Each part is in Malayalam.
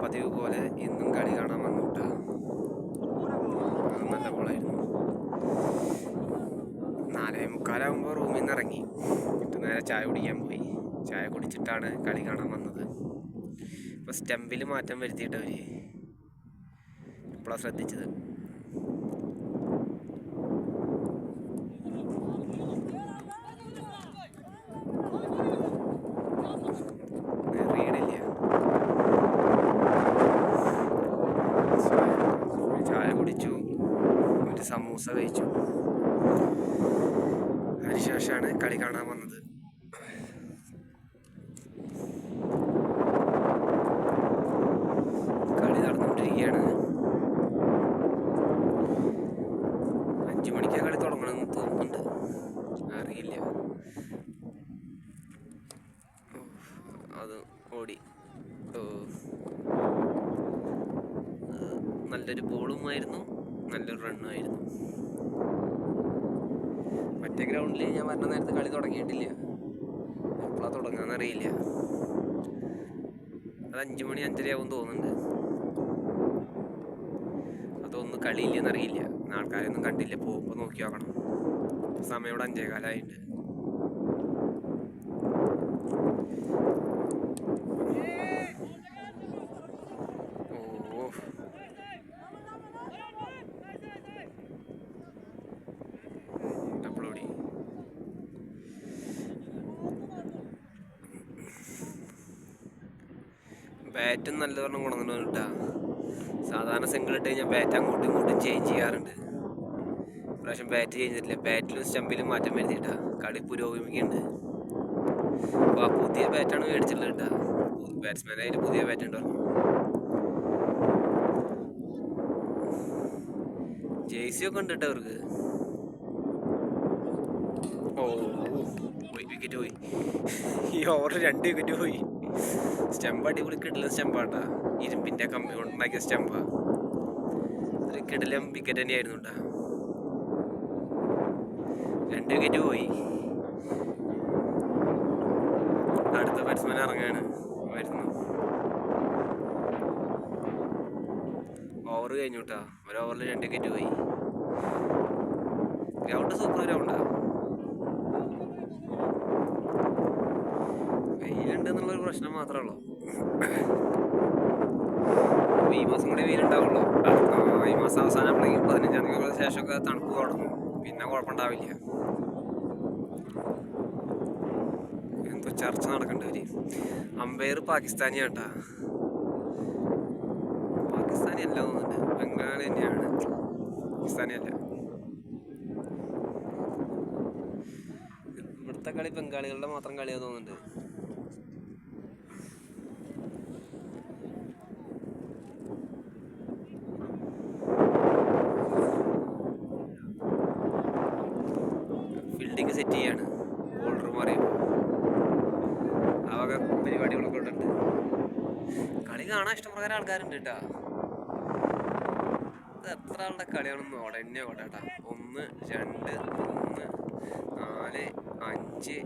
പതിവ് പോലെ ഇന്നും കളി കാണാൻ വന്നിട്ട്. നല്ല ബോളായിരുന്നു നാലേ മുക്കാലാകുമ്പോൾ റൂമിൽ നിന്ന് ഇറങ്ങി. എന്നിട്ട് നേരെ ചായ കുടിക്കാൻ പോയി. ചായ കുടിച്ചിട്ടാണ് കളി കാണാൻ വന്നത്. ഇപ്പോൾ സ്റ്റമ്പിൽ മാറ്റം വരുത്തിയിട്ടവർ ഇപ്പോഴാണ് ശ്രദ്ധിച്ചത് റീഡില്ല ചായ കുടിച്ചു ഒരു സമൂസ കഴിച്ചു അതിനുശേഷമാണ് കളി കാണാൻ വന്നത്. കളി നടന്നുകൊണ്ടിരിക്കുകയാണ്. അഞ്ചു മണിക്കാ കളി തുടങ്ങണമെന്ന് തോന്നുന്നുണ്ട്. അറിയില്ല. അത് ഓടി. ആയിരുന്നു. നല്ലൊരു ബോളുമായിരുന്നു നല്ലൊരു റണ്ണുമായിരുന്നു മറ്റേ ഗ്രൗണ്ടിൽ ഞാൻ പറഞ്ഞ നേരത്തെ കളി തുടങ്ങിയിട്ടില്ല. എപ്പോഴാണ് തുടങ്ങാന്നറിയില്ല. അത് അഞ്ചു മണി അഞ്ചരയാവും തോന്നുന്നുണ്ട്. അതൊന്നും കളിയില്ലെന്നറിയില്ല. ആൾക്കാരൊന്നും കണ്ടില്ല. പോകുമ്പോൾ നോക്കി നോക്കണം. സമയം ഇവിടെ അഞ്ചേകാലായിട്ട് ഓ ഡബിൾ ഓടി ബാറ്റും നല്ലവണ്ണം കൊണ്ടുവന്നു കേട്ടാ സാധാരണ സിംഗിൾ ഇട്ട് കഴിഞ്ഞാൽ ബാറ്റ് അങ്ങോട്ടും ഇങ്ങോട്ടും ചേഞ്ച് ചെയ്യാറുണ്ട്. പ്രാവശ്യം ബാറ്റ് ചേഞ്ച് ചെയ്തിട്ടില്ല ബാറ്റിലും സ്റ്റമ്പിലും മാറ്റം വരുത്തിയിട്ടാ. കളി പുരോഗമിക്കുന്നുണ്ട്. അപ്പോൾ ആ പുതിയ ബാറ്റാണ് മേടിച്ചിട്ടുള്ളത് കേട്ടാ ബാറ്റ്സ്മാനായിട്ട് പുതിയ ബാറ്റ് ഉണ്ട് ജേഴ്സി ഒക്കെ ഉണ്ട് കേട്ടോ അവർക്ക്? ഓ പോയി വിക്കറ്റ് പോയി. ഈ ഓവർ രണ്ട് വിക്കറ്റ് പോയി. സ്റ്റമ്പ് അടിപൊളി കിടിലൻ സ്റ്റമ്പാട്ടാ. ഇരുമ്പിന്റെ കമ്പി കൊണ്ടുണ്ടാക്കിയ സ്റ്റമ്പാ. ഒരു കിടിലം വിക്കറ്റ് തന്നെയായിരുന്നു കേട്ടാ രണ്ട് വിക്കറ്റ് പോയി. അടുത്ത ബാറ്റ്സ്മാൻ ഇറങ്ങാണ്. വരുന്നു. ഓവർ കഴിഞ്ഞു കേട്ടാ ഒരു ഓവറിൽ രണ്ട് വിക്കറ്റ് പോയി. ഗ്രൗണ്ട് സൂപ്പർ ഗ്രൗണ്ടാ പ്രശ്നം മാത്രമേ ഉള്ളൂ. ഈ മാസം കൂടി വെയിലുണ്ടാവുള്ളൂ ഈ മാസം അവസാനം ആകുമ്പോഴേക്കും പതിനഞ്ചാം തീയതി ശേഷമൊക്കെ തണുപ്പ് തുടങ്ങും. പിന്നെ കുഴപ്പമുണ്ടാവില്ല. എന്തോ ചർച്ച നടക്കണ്ടവര് അമ്പയർ പാകിസ്ഥാനി ആട്ടാ. പാകിസ്ഥാനി അല്ല തോന്നുന്നുണ്ട്. ബംഗാളി തന്നെയാണ്. പാകിസ്ഥാനി അല്ല. ഇവിടുത്തെ കളി ബംഗാളികളുടെ മാത്രം കളിയാ തോന്നുന്നുണ്ട്. ആൾക്കാരുണ്ട് കേട്ടാ ഇത് എത്ര ആളുടെ കളിയാണെന്ന് ഉടനെ എന്നെ ഓടെ കേട്ടാ ഒന്ന് രണ്ട് മൂന്ന് നാല് അഞ്ച്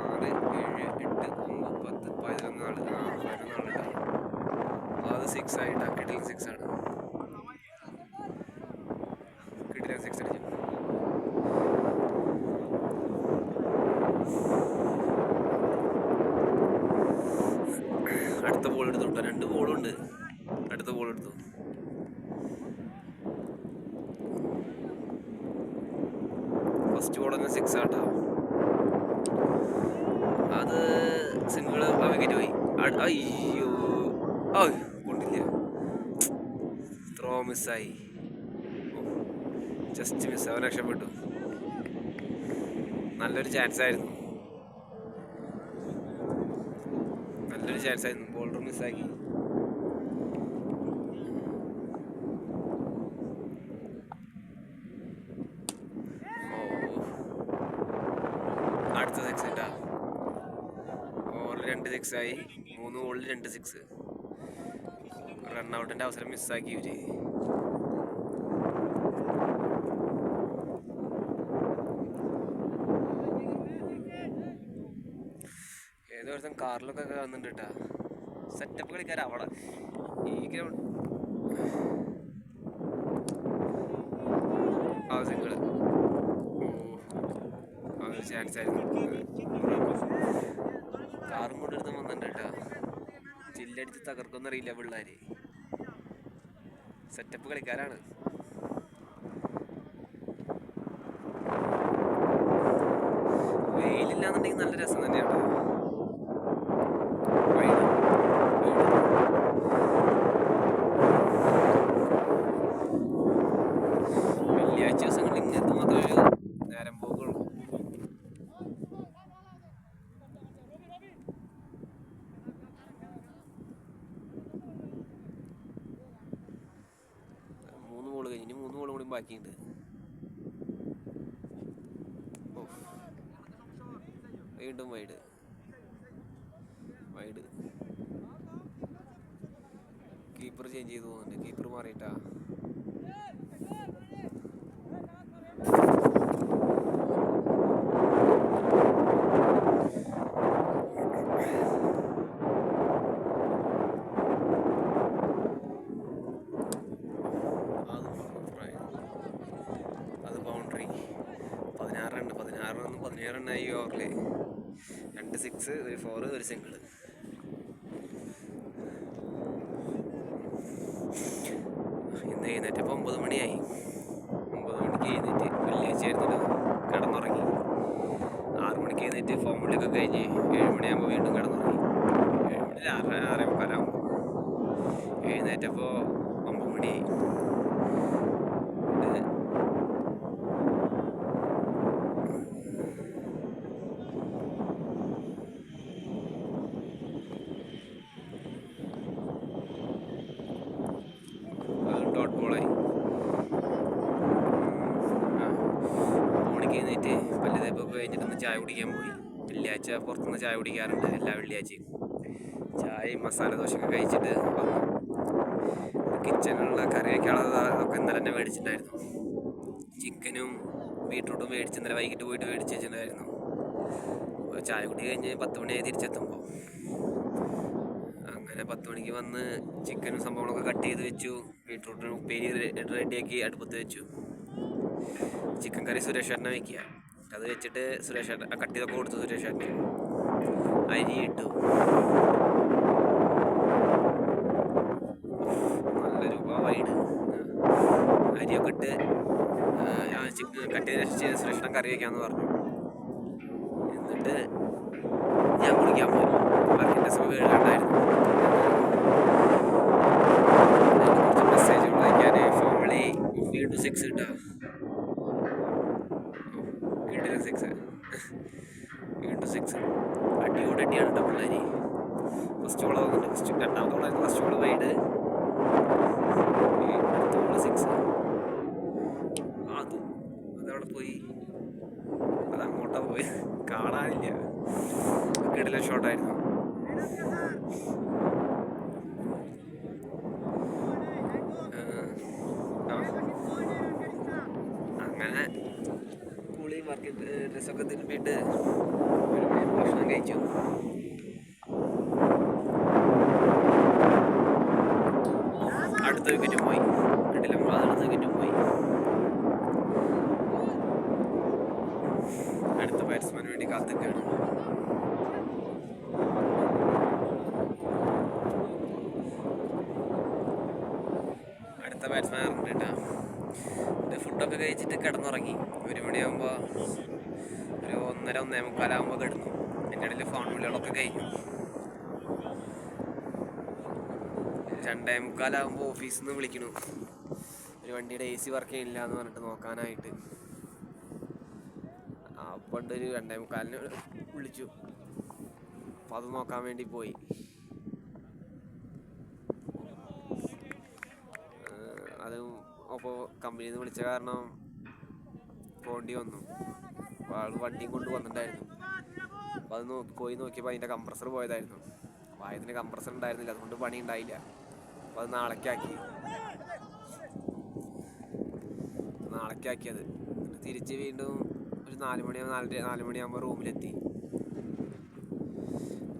ആറ് ഏഴ് എട്ട് ഒമ്പത് പത്ത് പതിനൊന്ന് നാല് ആ പതിനൊന്ന് കേട്ടോ അത് സിക്സ് ആയിട്ടാ. കിട്ടിൽ സിക്സ് ആണ് കിടിലൻ സിക്സ് അടിച്ചു അടുത്ത ബോൾ എടുത്തു കേട്ടോ രണ്ട് ബോളും ഉണ്ട് അടുത്ത ബോൾ എടുത്തു ഫസ്റ്റ് ബോൾ തന്നെ സിക്സ് ആട്ടോ അത് സിംഗിൾ വിക്കറ്റ് പോയി അയ്യോ. ഓ കൊണ്ടില്ല. ത്രോ മിസ്സായി ജസ്റ്റ് മിസ് അവൻ രക്ഷപ്പെട്ടു. നല്ലൊരു ചാൻസ് ആയിരുന്നു. നല്ലൊരു ചാൻസ് ആയിരുന്നു. ബോൾഡർ മിസ്സാക്കി അടുത്ത സെക്ഷൻ സിക്സ് ആയി. മൂന്ന് ബോളിൽ രണ്ട് സിക്സ് ഔട്ടിന്റെ അവസരം മിസ്സാക്കി ഇവർ ഏതോ ഒരുത്തൻ കാറിലൊക്കെ വന്നിട്ടുണ്ട് കേട്ടാ സെറ്റപ്പ് കളിക്കാർ അവിടെ ഈ ഗ്രൗണ്ട് ആ സിംഗിൾ അതൊരു ചാൻസ് ആയിരുന്നു കാറും കൊണ്ടെടുത്ത് വന്നിട്ടുണ്ട് കേട്ടോ ചില്ലടിച്ച് തകർക്കൊന്നറിയില്ല പിള്ളേര്. സെറ്റപ്പ് കളിക്കാരാണ്. വെയിലില്ലാന്നുണ്ടെങ്കിൽ നല്ല രസം തന്നെയാണ്. വെള്ളിയാഴ്ച ദിവസങ്ങളിൽ ഇങ്ങനത്തെ മാത്രമേ ഒരു നേരം പോക്കുള്ളൂ മൂന്ന് ബോൾ കഴിഞ്ഞ് ഇനി മൂന്ന് ബോൾ കൂടി ബാക്കിയുണ്ട് വീണ്ടും വൈഡ്. വൈഡ്. കീപ്പർ ചേഞ്ച് ചെയ്ത് പോകുന്നുണ്ട്. കീപ്പർ മാറിയിട്ടാ അത് right. അത് ബൗണ്ടറി പതിനാറ് റൺ പതിനാറ് റൺ പതിനേഴ് റണ്ണായി ഈ ഓവറിൽ രണ്ട് സിക്സ് ഒരു ഫോറ് ഒരു സിംഗിൾ ഇന്ന് എഴുന്നേറ്റപ്പോൾ ഒമ്പത് മണിയായി. ഒമ്പത് മണിക്ക് എഴുന്നേറ്റ് വെള്ളിയാഴ്ച ആയിരുന്നു കിടന്നുറങ്ങി. ആറ് മണിക്ക് എഴുന്നേറ്റ് ഫോം വിളിയൊക്കെ കഴിഞ്ഞ് ഏഴ് മണിയാകുമ്പോൾ വീണ്ടും കിടന്നുറങ്ങി ഏഴ് മണി ആറ് ആറേ മുക്കാലാകുമ്പോൾ എഴുന്നേറ്റപ്പോൾ ഒമ്പത് മണിയായി ഇത് അത് ഡോട്ട് ബോളായി ആ മണിക്ക് എഴുന്നേറ്റ് പല്ല് തേപ്പൊക്കെ കഴിഞ്ഞിട്ടൊന്ന് ചായ കുടിക്കാൻ പോയി. വെള്ളിയാഴ്ച പുറത്തുനിന്ന് ചായ കുടിക്കാറുണ്ട് എല്ലാ വെള്ളിയാഴ്ചയും. ചായയും മസാല ദോശയൊക്കെ കഴിച്ചിട്ട് വന്നു. കിച്ചണിലുള്ള കറി ഉള്ളത് അതൊക്കെ ഇന്നലെ തന്നെ മേടിച്ചിട്ടുണ്ടായിരുന്നു. ചിക്കനും ബീട്രൂട്ടും മേടിച്ച് ഇന്നലെ വൈകിട്ട് പോയിട്ട് മേടിച്ച് വെച്ചിട്ടുണ്ടായിരുന്നു. അപ്പോൾ ചായ കുടി കഴിഞ്ഞ് പത്ത് മണിയായി തിരിച്ചെത്തുമ്പോൾ അങ്ങനെ പത്ത് മണിക്ക് വന്ന് ചിക്കനും സംഭവങ്ങളൊക്കെ കട്ട് ചെയ്ത് വെച്ചു. ബീട്രൂട്ടിന് ഉപ്പേരി റെഡിയാക്കി അടുപ്പത്ത് വെച്ചു. ചിക്കൻ കറി സുരേഷ് വെക്കുക. അത് വെച്ചിട്ട് സുരേഷ് ആ കട്ട് ചെയ്തൊക്കെ കൊടുത്തു സുരേഷ് അരി ഇട്ടു. നല്ല രൂപ വൈഡ് അരിയൊക്കെ ഇട്ട് കട്ട് ചെയ്ത് സുരേഷ് കറി വയ്ക്കാമെന്ന് പറഞ്ഞു. എന്നിട്ട് ഞാൻ കുടിക്കാൻ പോയി. വർക്കിന്റെ സുഖം എഴുതാണ്ടായിരുന്നു കുറച്ച് മെസ്സേജുകൾ അയക്കാൻ ഫോമിളി വീണ്ടും സിക്സ് കിട്ടുക കിട്ടില്ല സിക്സ് വീണ്ടും സിക്സ് അടിയോട് അടിയാണ് കേട്ടോ പിള്ളേര് ഫസ്റ്റ് ബോൾ വന്നിട്ട് ഫസ്റ്റ് രണ്ടാമത്തെ ബോളായിരുന്നു ഫസ്റ്റ് ബോൾ വൈഡ് അടുത്ത ബോൾ സിക്സ് അത് അതവിടെ പോയി അങ്ങോട്ടാ പോയി കാണാനില്ല. കിടില ഷോട്ടായിരുന്നു. അങ്ങനെ കുളി മാർക്കറ്റ് ഡ്രസ്സൊക്കെ തിരുമ്പിയിട്ട് ഒരു ഭക്ഷണം കഴിച്ചു അടുത്ത വിക്കറ്റ് പോയി കിട്ടില്ല നമ്മൾ അടുത്ത വിക്കറ്റ് പോയി അടുത്ത കാത്തിക്കാണ് അടുത്ത ബാറ്റ്സ്മാൻ ഇറങ്ങിട്ടാ ഫുഡൊക്കെ കഴിച്ചിട്ട് കിടന്നുറങ്ങി. ഒരു മണിയാകുമ്പോൾ ഒരു ഒന്നര ഒന്നേ മുക്കാലാകുമ്പോൾ കിടന്നു. എന്റെ ഇടയിൽ ഫോൺ വിളികളൊക്കെ കഴിഞ്ഞു. രണ്ടേ മുക്കാലാകുമ്പോൾ ഓഫീസിൽ നിന്ന് വിളിക്കണു. ഒരു വണ്ടിയുടെ എ സി വർക്ക് ചെയ്യില്ല എന്ന് പറഞ്ഞിട്ട് നോക്കാനായിട്ട്. ഉണ്ട് ഒരു രണ്ടേ മുക്കാലിന് വിളിച്ചു. അപ്പോൾ അത് നോക്കാൻ വേണ്ടി പോയി. അതും അപ്പോൾ കമ്പനിയിൽ നിന്ന് വിളിച്ച കാരണം പോണ്ടി വന്നു. അപ്പോൾ ആൾ വണ്ടിയും കൊണ്ട് വന്നിട്ടുണ്ടായിരുന്നു. അപ്പോൾ അത് നോക്കി പോയി നോക്കിയപ്പോൾ അതിന്റെ കംപ്രസർ പോയതായിരുന്നു. അപ്പോൾ അതിന് കംപ്രസർ ഉണ്ടായിരുന്നില്ല അതുകൊണ്ട് പണി ഉണ്ടായില്ല. അപ്പോൾ അത് നാളേക്കാക്കി നാളേക്കാക്കിയത് തിരിച്ച് വീണ്ടും ഒരു നാല് മണിയാകുമ്പോൾ നാലര നാല് മണിയാകുമ്പോൾ റൂമിലെത്തി.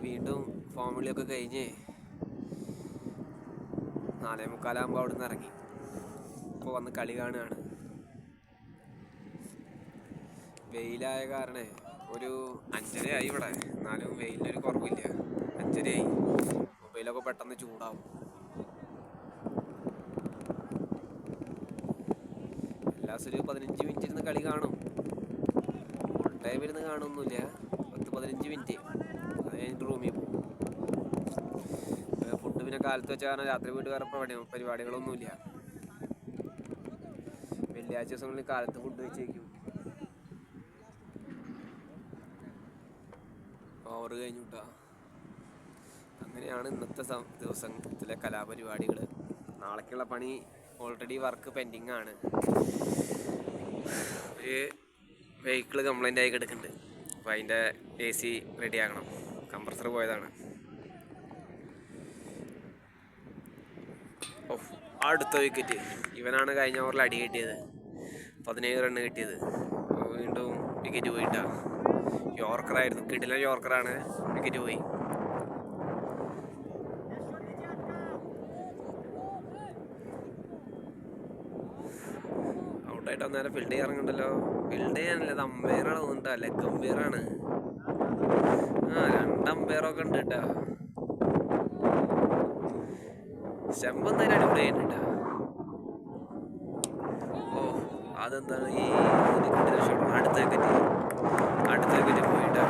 വീണ്ടും ഫോം വിളിയൊക്കെ കഴിഞ്ഞ് നാലേ മുക്കാലാകുമ്പോൾ അവിടെ നിന്ന് ഇറങ്ങി. അപ്പോൾ വന്ന് കളി കാണുകയാണ്. വെയിലായ കാരണേ ഒരു അഞ്ചരയായി ഇവിടെ. എന്നാലും വെയിലിനൊരു കുറവില്ല. അഞ്ചരയായി. മൊബൈലൊക്കെ പെട്ടെന്ന് ചൂടാവും. എല്ലാ ഒരു പതിനഞ്ച് മിനിറ്റ് ഇരുന്ന് കളി കാണും. ടൈം ഇരുന്ന് കാണുന്നില്ല പത്ത് പതിനഞ്ച് മിനിറ്റ് അത് കഴിഞ്ഞിട്ട് റൂമിൽ പോകും. ഫുഡ് പിന്നെ കാലത്ത് വെച്ച കാരണം രാത്രി വീട്ട് വേറെ പരിപാടി പരിപാടികളൊന്നുമില്ല. വെള്ളിയാഴ്ച ദിവസങ്ങളിൽ കാലത്ത് ഫുഡ് വെച്ചേക്കും. ഓവർ കഴിഞ്ഞു കേട്ടോ അങ്ങനെയാണ് ഇന്നത്തെ ദിവസത്തിലെ കലാപരിപാടികൾ നാളേക്കുള്ള പണി ഓൾറെഡി വർക്ക് പെൻഡിങ് ആണ്. ഒരു വെഹിക്കിൾ കംപ്ലൈന്റ് ആയി കിടക്കുന്നുണ്ട്. അപ്പോൾ അതിന്റെ എ സി റെഡി ആക്കണം. കംപ്രസർ പോയതാണ്. അടുത്ത വിക്കറ്റ് ഇവനാണ് കഴിഞ്ഞ ഓവറിൽ അടി കിട്ടിയത്. പതിനേഴ് റണ്ണ് കിട്ടിയത്. വീണ്ടും വിക്കറ്റ് പോയിട്ടാണ് യോർക്കറായിരുന്നു കിടിലൻ യോർക്കറാണ് വിക്കറ്റ് പോയി. ഔട്ടായിട്ട് ഫിൽഡ് ചെയ്യാൻ ഇറങ്ങണ്ടല്ലോ? ഫീൽഡ് ചെയ്യാനല്ല? ഇത് അമ്പയറാണ് തോന്നുന്നുണ്ട് ലെഗ് അമ്പയറാണ് ആ രണ്ട് അമ്പയറൊക്കെ ഉണ്ട് കേട്ടാ സ്റ്റെമ്പ് എന്തായാലും അടിപൊളി ആയിട്ടാ ഓ അതെന്താണ്? ഈ അടുത്ത വിക്കറ്റ് അടുത്ത വിക്കറ്റ് പോയിട്ടാ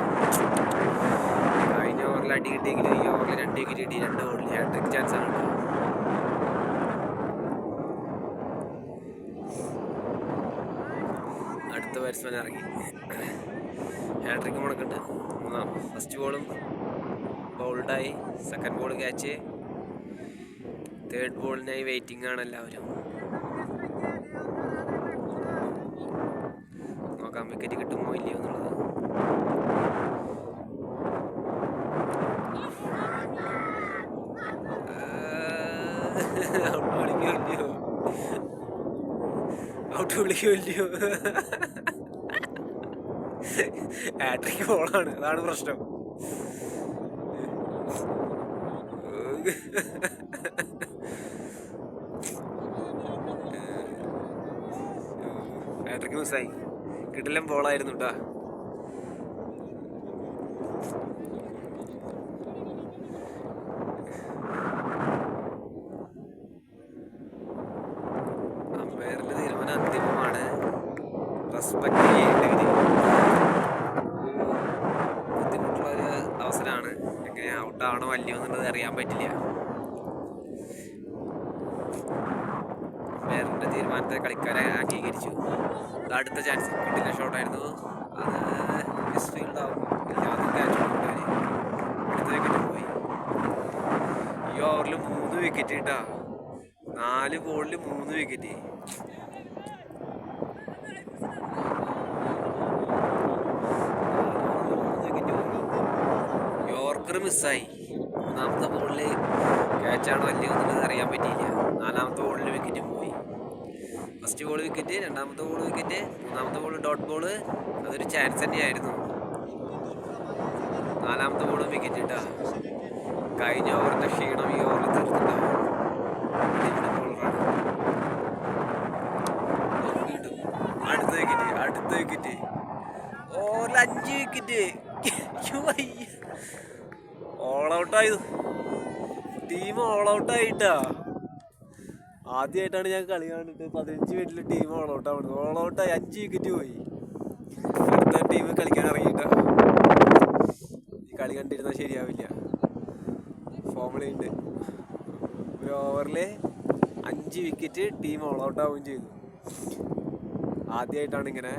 കഴിഞ്ഞ ഓവറിൽ അടി കിട്ടിയെങ്കിലും ഈ ഓവറിൽ രണ്ട് വിക്കറ്റ് കിട്ടി. രണ്ട് ഓവറിൽ ഹാട്രിക് ചാൻസ് ആണ് കേട്ടോ അടുത്ത ബാറ്റ്സ്മാൻ ഇറങ്ങി ഹാട്രിക്ക് മുടക്കുണ്ട് മൂന്നാം ഫസ്റ്റ് ബോളും ബൗൾഡായി സെക്കൻഡ് ബോൾ ക്യാച്ച് തേർഡ് ബോളിനായി വെയിറ്റിംഗ് ആണ് എല്ലാവരും. നോക്കാം വിക്കറ്റ് കിട്ടുമോ ഇല്ലയോ എന്നുള്ളത്. ഔട്ട് വിളിക്കോ ഔട്ട് വിളിക്കോ ഹാട്രിക്ക് ഫോളാണ് അതാണ് പ്രശ്നം. ബാറ്ററിക്ക് മിസ്സായി. കിടിലൻ ഫോളായിരുന്നു കേട്ടാ അമ്പയറിന്റെ തീരുമാനത്തെ കളിക്കാരെ അംഗീകരിച്ചു. അടുത്ത ചാൻസ് കിട്ടില്ല ഷോട്ടായിരുന്നു അത് മിസ് ഫീൽഡ് പോയി. ഈ ഓവറിൽ മൂന്ന് വിക്കറ്റ് കിട്ടാ നാല് ബോളിൽ മൂന്ന് വിക്കറ്റ് യോർക്കർ മിസ്സായി മൂന്നാമത്തെ ബോളിൽ ക്യാച്ചാണോ അല്ലയോ എന്നുള്ളത് അറിയാൻ പറ്റിയില്ല. നാലാമത്തെ ബോളിൽ വിക്കറ്റ് പോയി. ഫസ്റ്റ് ബോൾ വിക്കറ്റ് രണ്ടാമത്തെ ബോൾ വിക്കറ്റ് മൂന്നാമത്തെ ബോൾ ഡോട്ട് ബോൾ അതൊരു ചാൻസ് തന്നെയായിരുന്നു. നാലാമത്തെ ബോളും വിക്കറ്റ് ഇട്ടാ. കഴിഞ്ഞ ഓവറിന്റെ ക്ഷീണം ഈ ഓവറിൽ തീർത്തിട്ടുണ്ടാവും. അഞ്ച് വിക്കറ്റ് ഓൾ ഔട്ടായി ടീം ഓൾ ഔട്ട് ആയിട്ടാ. ആദ്യമായിട്ടാണ് ഞാൻ കളി കണ്ടിട്ട് പതിനഞ്ച് മിനിറ്റിൽ ടീം ഓൾ ഔട്ട് ആവുന്നത് ഓൾ ആയി അഞ്ച് വിക്കറ്റ് പോയി. അടുത്ത ടീം കളിക്കാൻ ഇറങ്ങിയിട്ട. ഈ കളി കണ്ടിരുന്നാൽ ശരിയാവില്ല. ഫോമുലുണ്ട് ഒരു ഓവറിൽ അഞ്ച് വിക്കറ്റ് ടീം ഓൾ ഔട്ട് ആവുകയും ചെയ്തു. ആദ്യമായിട്ടാണ് ഇങ്ങനെ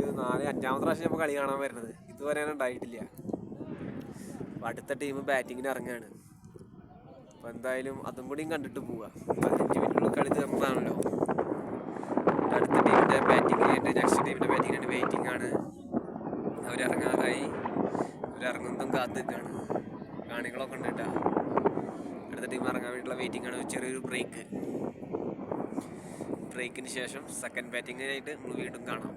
ഒരു നാല് അഞ്ചാമത്തെ പ്രാവശ്യം ഞാൻ കളി കാണാൻ വരുന്നത്. ഇതുവരെ ഉണ്ടായിട്ടില്ല. അടുത്ത ടീം ബാറ്റിങ്ങിന് ഇറങ്ങുകയാണ്. അപ്പോൾ എന്തായാലും അതും കൂടിയും കണ്ടിട്ട് പോവുക പതിനഞ്ച് മിനിറ്റുള്ള കളി തീർന്നതാണല്ലോ. അടുത്ത ടീമിന്റെ ബാറ്റിങ്ങിനായിട്ട് നെക്സ്റ്റ് ടീമിന്റെ ബാറ്റിങ്ങിനായിട്ട് വെയിറ്റിംഗ് ആണ്. അവരിറങ്ങാറായി അവരിറങ്ങുന്നതും കാത്ത് കാണികളൊക്കെ ഉണ്ട് കേട്ടോ അടുത്ത ടീം ഇറങ്ങാൻ വേണ്ടിയിട്ടുള്ള വെയിറ്റിംഗ് ആണ്. ചെറിയൊരു ബ്രേക്ക് ബ്രേക്കിന് ശേഷം സെക്കൻഡ് ബാറ്റിങ്ങിനായിട്ട് നമ്മൾ വീണ്ടും കാണാം.